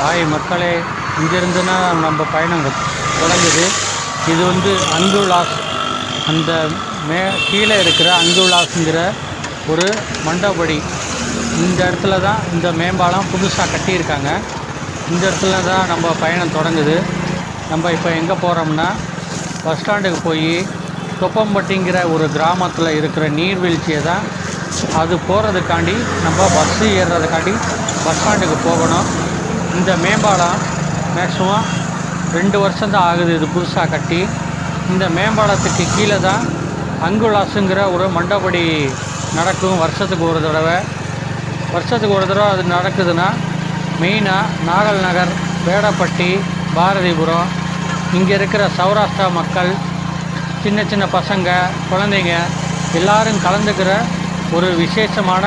Hi மக்களே இங்கேருந்துனா நம்ம பயணம் தொடங்குது. இது வந்து அந்துலாஸ் அந்த மே கீழே இருக்கிற அங்குலாஸுங்கிற ஒரு மண்டபடி. இந்த இடத்துல தான் இந்த மேம்பாலம் புதுசாக கட்டியிருக்காங்க. இந்த இடத்துல தான் நம்ம பயணம் தொடங்குது. நம்ம இப்போ எங்கே போகிறோம்னா பஸ் ஸ்டாண்டுக்கு போய் தொப்பம்பட்டிங்கிற ஒரு கிராமத்தில் இருக்கிற நீர்வீழ்ச்சியை தான் அது போகிறதுக்காண்டி நம்ம பஸ்ஸு ஏறுறதுக்காண்டி பஸ் ஸ்டாண்டுக்கு போகணும். இந்த மேம்பாலம் மேக்ஸிமம் ரெண்டு வருஷம் தான் ஆகுது இது புதுசாக கட்டி. இந்த மேம்பாலத்துக்கு கீழே தான் அங்குலாஸுங்கிற ஒரு மண்டபடி நடக்கும் வருஷத்துக்கு ஒரு தடவை. வருஷத்துக்கு ஒரு தடவை அது நடக்குதுன்னா மெயினாக நாகல் நகர் வேடப்பட்டி பாரதிபுரம். இங்கே இருக்கிற சௌராஷ்டிரா மக்கள் சின்ன சின்ன பசங்க குழந்தைங்க எல்லாரும் கலந்துக்கிற ஒரு விசேஷமான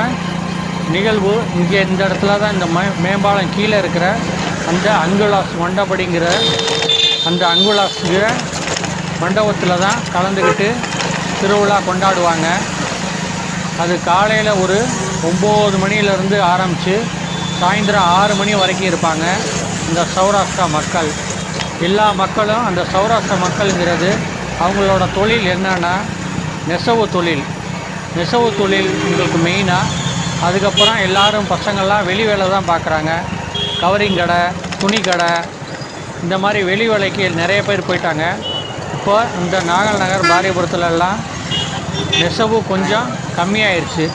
நிகழ்வு இங்கே இந்த இடத்துல தான் இந்த மே மேம்பாலம் கீழே இருக்கிற அந்த அங்குலாஸ் மண்டபடிங்கிற அந்த அங்குலாஸ்ங்கிற மண்டபத்தில் தான் கலந்துக்கிட்டு திருவிழா கொண்டாடுவாங்க. அது காலையில் ஒரு ஒம்பது மணியிலேருந்து ஆரம்பித்து சாயந்தரம் ஆறு மணி வரைக்கும் இருப்பாங்க இந்த சௌராஷ்டிரா மக்கள். எல்லா மக்களும் அந்த சௌராஷ்டிரா மக்களுங்கிறது அவங்களோட தொழில் என்னென்னா நெசவு தொழில். நெசவு தொழில் உங்களுக்கு மெயினாக அதுக்கப்புறம் எல்லாரும் பசங்கள்லாம் வெளி வேலை தான் பார்க்குறாங்க. கவரிங் கடை துணி கடை இந்த மாதிரி வெளி வேலைக்கு நிறைய பேர் போயிட்டாங்க. இப்போ இந்த நாகல் நகர் பாரியபுரத்துலலாம் நெசவு கொஞ்சம் கம்மியாயிருச்சு.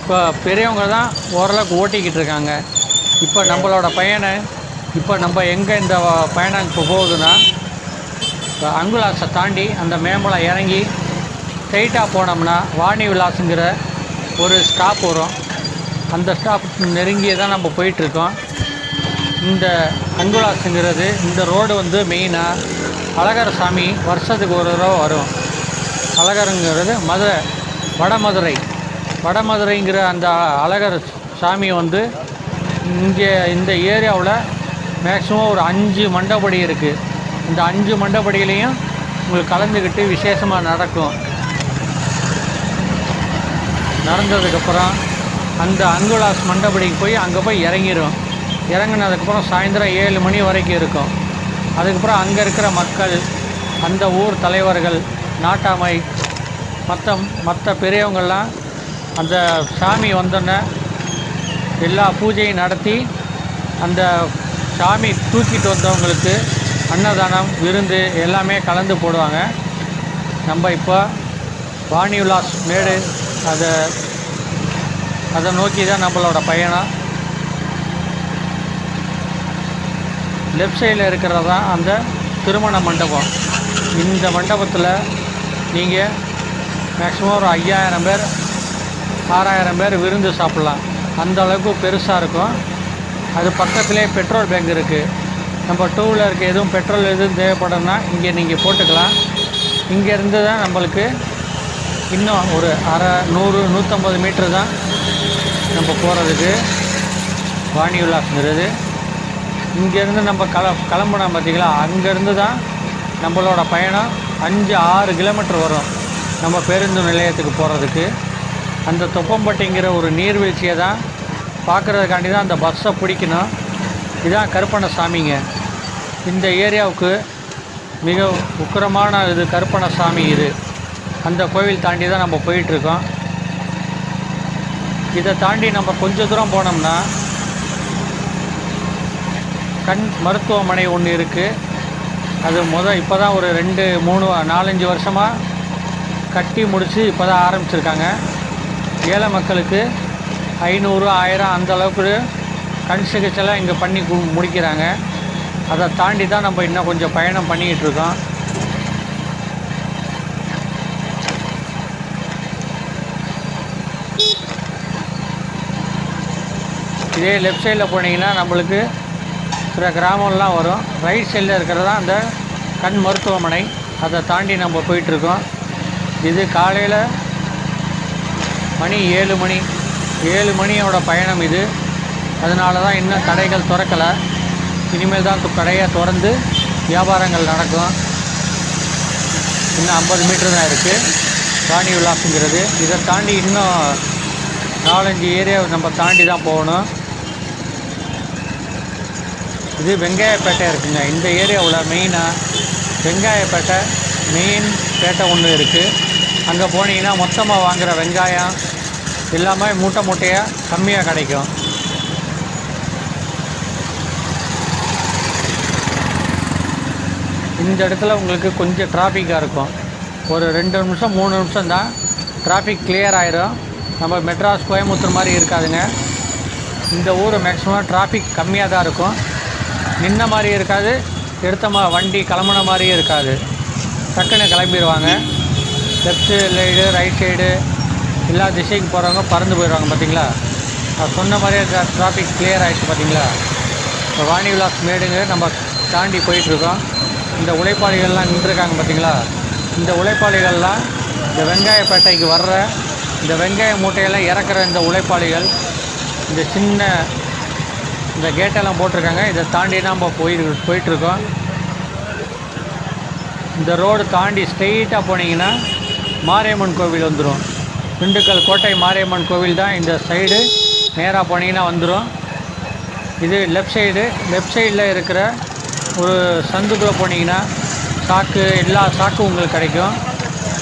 இப்போ பெரியவங்க தான் ஓரளவுக்கு ஓட்டிக்கிட்டு இருக்காங்க. இப்போ நம்மளோட பயணை இப்போ நம்ம எங்கே இந்த பயணம் இப்போ போகுதுன்னா இப்போ அங்குலாசை தாண்டி அந்த மேம்பலம் இறங்கி ஸ்ட்ரைட்டாக போனோம்னா வாணி விலாஸுங்கிற ஒரு ஸ்டாப் வரும். அந்த ஸ்டாப் நெருங்கியே தான் நம்ம போயிட்டுருக்கோம். இந்த அங்குலாஸுங்கிறது இந்த ரோடு வந்து மெயினாக அழகர் சாமி வருஷத்துக்கு ஒரு தடவை வரும். அழகருங்கிறது மதுரை வடமதுரை வடமதுரைங்கிற அந்த அழகர் சாமி வந்து இங்கே இந்த ஏரியாவில் மேக்ஸிமம் ஒரு அஞ்சு மண்டபடி இருக்குது இந்த அஞ்சு மண்டபடியிலையும் உங்களுக்கு கலந்துக்கிட்டு விசேஷமாக நடக்கும். நடந்ததுக்கப்புறம் அந்த அங்குலாஸ் மண்டபடிக்கு போய் அங்கே போய் இறங்கிடும் இறங்குனதுக்கப்புறம் சாயந்தரம் ஏழு மணி வரைக்கும் இருக்கும். அதுக்கப்புறம் அங்கே இருக்கிற மக்கள் அந்த ஊர் தலைவர்கள் நாட்டாமை மற்ற மற்ற பெரியவங்கள்லாம் அந்த சாமி வந்தோடனே எல்லா பூஜையும் நடத்தி அந்த சாமி தூக்கிட்டு வந்தவங்களுக்கு அன்னதானம் விருந்து எல்லாமே கலந்து போடுவாங்க. நம்ம இப்போ வாணி உலாஸ் மேடு அதை அதை நோக்கி தான் நம்மளோட பயணம். லெஃப்ட் சைடில் இருக்கிறது தான் அந்த திருமண மண்டபம். இந்த மண்டபத்தில் நீங்கள் மேக்ஸிமம் ஒரு ஐயாயிரம் பேர் ஆறாயிரம் பேர் விருந்து சாப்பிட்லாம். அந்த அளவுக்கு பெருசாக இருக்கும். அது பக்கத்துலேயே பெட்ரோல் பேங்க் இருக்குது நம்ம டூ வீலருக்கு எதுவும் பெட்ரோல் எதுவும் தேவைப்படும்னா இங்கே நீங்கள் போட்டுக்கலாம். இங்கேருந்து தான் நம்மளுக்கு இன்னும் ஒரு அரை நூறு நூற்றம்பது மீட்ரு தான் நம்ம போகிறதுக்கு வாணி விலாஸ்ங்கிறது. இங்கேருந்து நம்ம கல கிளம்புனோம் பார்த்தீங்களா? அங்கேருந்து தான் நம்மளோட பயணம். அஞ்சு ஆறு கிலோமீட்டர் வரும் நம்ம பேருந்து நிலையத்துக்கு போகிறதுக்கு அந்த தொப்பம்பட்டிங்கிற ஒரு நீர்வீழ்ச்சியை தான் பார்க்குறதுக்காண்டி தான் அந்த பஸ்ஸை பிடிக்கணும். இதுதான் கருப்பண்ண சாமிங்க இந்த ஏரியாவுக்கு மிக உக்கிரமான இது கருப்பண்ண சாமி இது. அந்த கோவில் தாண்டி தான் நம்ம போயிட்டுருக்கோம். இதை தாண்டி நம்ம கொஞ்ச தூரம் போனோம்னா கண் மருத்துவமனை ஒன்று இருக்குது அது முத இப்போ தான் ஒரு ரெண்டு மூணு நாலஞ்சு வருஷமாக கட்டி முடித்து இப்போ தான் ஆரம்பிச்சிருக்காங்க. ஏழை மக்களுக்கு ஐநூறு ஆயிரம் அந்த அளவுக்கு கண் சிகிச்சைலாம் இங்கே பண்ணி கு- முடிக்கிறாங்க. அதை தாண்டி தான் நம்ம இன்னும் கொஞ்சம் பயணம் பண்ணிக்கிட்டு இருக்கோம். இதே லெஃப்ட் சைடில் போனீங்கன்னா நம்மளுக்கு சில கிராமம்லாம் வரும். ரைட் சைடில் இருக்கிறது தான் அந்த கண் மருத்துவமனை. அதை தாண்டி நம்ம போயிட்டுருக்கோம். இது காலையில் மணி ஏழு மணி. ஏழு மணியோட பயணம் இது. அதனால தான் இன்னும் கடைகள் திறக்கலை. இனிமேல் தான் கடையை திறந்து வியாபாரங்கள் நடக்கும். இன்னும் ஐம்பது மீட்டர் தான் இருக்குது ராணி விலாஸுங்கிறது இதை தாண்டி இன்னும் நாலஞ்சு ஏரியா நம்ம தாண்டி தான் போகணும். இது வெங்காயப்பேட்டை இருக்குங்க. இந்த ஏரியாவில் மெயினாக வெங்காயப்பேட்டை மெயின் பேட்டை ஒன்று இருக்குது அங்கே போனீங்கன்னா மொத்தமாக வாங்குகிற வெங்காயம் எல்லாமே மூட்டை மூட்டையாக கம்மியாக கிடைக்கும். இந்த இடத்துல உங்களுக்கு கொஞ்சம் டிராஃபிக்காக இருக்கும். ஒரு ரெண்டு நிமிஷம் மூணு நிமிஷம் தான் டிராஃபிக் கிளியர் ஆகிரும் நம்ம மெட்ராஸ் கோயம்புத்தூர் மாதிரி இருக்காதுங்க. இந்த ஊர் மேக்ஸிமம் டிராஃபிக் கம்மியாக தான் இருக்கும். நின்ன மாதிரியும் இருக்காது. எடுத்த மா வண்டி கிளம்புன மாதிரியும் இருக்காது. டக்குன்னு கிளம்பிடுவாங்க லெஃப்ட் சைடு ரைட் சைடு எல்லா திசைக்கு போகிறவங்க பறந்து போயிடுவாங்க பார்த்தீங்களா நான் சொன்ன மாதிரியே டிராஃபிக் கிளியர் ஆகிடுச்சு பார்த்தீங்களா இப்போ வாணி விலாஸ் மேடுங்க நம்ம தாண்டி போயிட்டுருக்கோம். இந்த உழைப்பாளிகள்லாம் நின்றுருக்காங்க பார்த்தீங்களா இந்த உழைப்பாளிகள்லாம் இந்த வெங்காயப்பேட்டைக்கு வர்ற இந்த வெங்காய மூட்டையெல்லாம் இறக்குற இந்த உழைப்பாளிகள் இந்த சின்ன இந்த கேட்டெல்லாம் போட்டிருக்காங்க. இதை தாண்டி தான் நம்ம போய் போயிட்டுருக்கோம். இந்த ரோடு தாண்டி ஸ்ட்ரெயிட்டாக போனீங்கன்னா மாரியம்மன் கோவில் வந்துடும் திண்டுக்கல் கோட்டை மாரியம்மன் கோவில் தான் இந்த சைடு நேராக போனீங்கன்னா வந்துடும் இது லெஃப்ட் சைடு லெஃப்ட் சைடில் இருக்கிற ஒரு சந்துக்குள்ளே போனீங்கன்னா சாக்கு எல்லா சாக்கும் உங்களுக்கு கிடைக்கும்.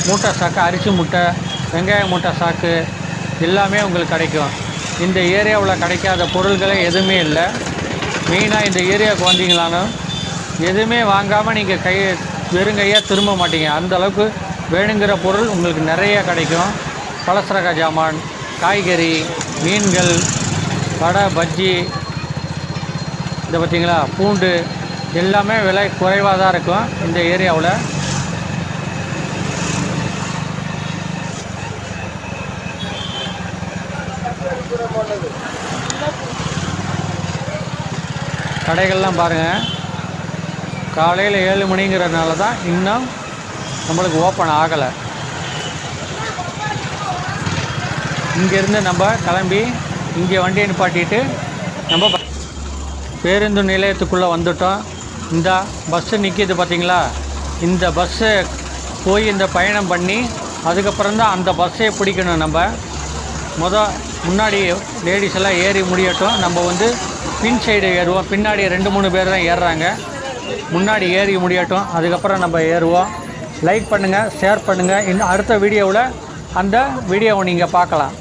மூட்டை சாக்கு அரிசி மூட்டை வெங்காய மூட்டை சாக்கு எல்லாமே உங்களுக்கு கிடைக்கும். இந்த ஏரியாவில் கிடைக்காத பொருள்களே எதுவுமே இல்லை. மெயினாக இந்த ஏரியாவுக்கு வந்தீங்களானும் எதுவுமே வாங்காமல் நீங்கள் கை வெறுங்கையாக திரும்ப மாட்டீங்க. அந்த அளவுக்கு வேணுங்கிற பொருள் உங்களுக்கு நிறைய கிடைக்கும். பலசரக ஜாமான் காய்கறி மீன்கள் வடை பஜ்ஜி இந்த பார்த்திங்களா பூண்டு எல்லாமே விலை குறைவாக தான் இருக்கும் இந்த ஏரியாவில். கடைகள்லாம் பாருங்கள் காலையில் ஏழு மணிங்கிறதுனால தான் இன்னும் நம்மளுக்கு ஓப்பன் ஆகலை. இங்கேருந்து நம்ம கிளம்பி இங்கே வண்டியை நிப்பாட்டிட்டு நம்ம பேருந்து நிலையத்துக்குள்ளே வந்துட்டோம். இந்த பஸ்ஸு நிற்கிது பார்த்திங்களா இந்த பஸ்ஸு போய் இந்த பயணம் பண்ணி அதுக்கப்புறம் தான் அந்த பஸ்ஸே பிடிக்கணும் நம்ம. மொதல் முன்னாடி லேடிஸ் எல்லாம் ஏறி முடியட்டும். நம்ம வந்து பின் சைடு ஏறுவோம். பின்னாடி ரெண்டு மூணு பேர் தான் ஏறுறாங்க. முன்னாடி ஏறி முடியட்டும். அதுக்கப்புறம் நம்ம ஏறுவோம். லைக் பண்ணுங்கள் ஷேர் பண்ணுங்கள் இன்னும் அடுத்த வீடியோவில் அந்த வீடியோவை நீங்கள் பார்க்கலாம்.